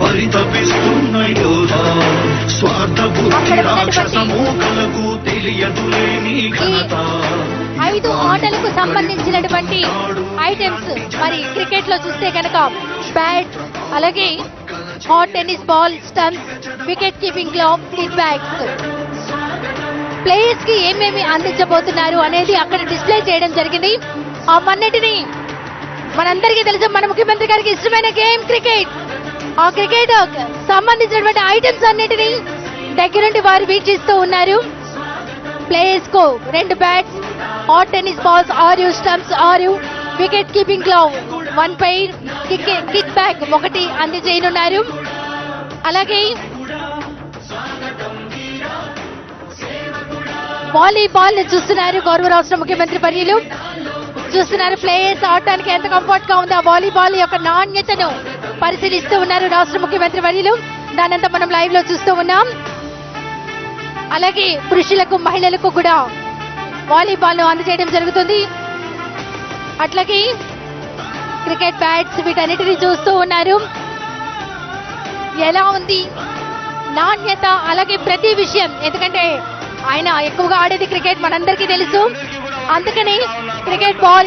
పరితపిస్తున్న యోధ. స్వార్థ బుద్ధి ఘనత. ఐదు ఆటలకు సంబంధించినటువంటి ఐటమ్స్ మరి క్రికెట్లో చూస్తే కనుక బ్యాట్ అలాగే hot tennis ball stumps wicket keeping glove kit bags ప్లేయర్స్కి ఏమేమి అందించబోతున్నారు అనేది అక్కడ డిస్ప్లే చేయడం జరిగింది. ఆ మన్నటిని అందరికీ తెలుసు మన ముఖ్యమంత్రి గారికి ఇష్టమైన గేమ్ క్రికెట్. ఆ క్రికెట్ సంబంధించినటువంటి ఐటమ్స్ అన్నిటిని దగ్గరుండి వారు వీక్షిస్తూ ఉన్నారు. ప్లేయర్స్కు రెండు బ్యాట్స్ హాట్ టెన్నిస్ బాల్స్ ఆరు స్టంప్స్ ఆరు wicket keeping glove one pair kit bag ఒకటి అందజేయనున్నారు. అలాగే వాలీబాల్ని చూస్తున్నారు గౌరవ రాష్ట్ర ముఖ్యమంత్రి పర్యలు చూస్తున్నారు. ప్లేయర్స్ ఆడటానికి ఎంత కంఫర్ట్గా ఉంది ఆ వాలీబాల్ యొక్క నాణ్యతను పరిశీలిస్తూ ఉన్నారు రాష్ట్ర ముఖ్యమంత్రి వర్యులు. దానంతా మనం లైవ్లో చూస్తూ ఉన్నాం. అలాగే పురుషులకు మహిళలకు కూడా వాలీబాల్ను అందజేయడం జరుగుతుంది. అట్లాగే క్రికెట్ బ్యాట్స్ వీటన్నిటిని చూస్తూ ఉన్నారు. ఎలా ఉంది? నాణ్యత అలాగే ప్రతి విషయం. ఎందుకంటే ఆయన ఎక్కువగా ఆడేది క్రికెట్ మనందరికీ తెలుసు. అందుకని క్రికెట్ బాల్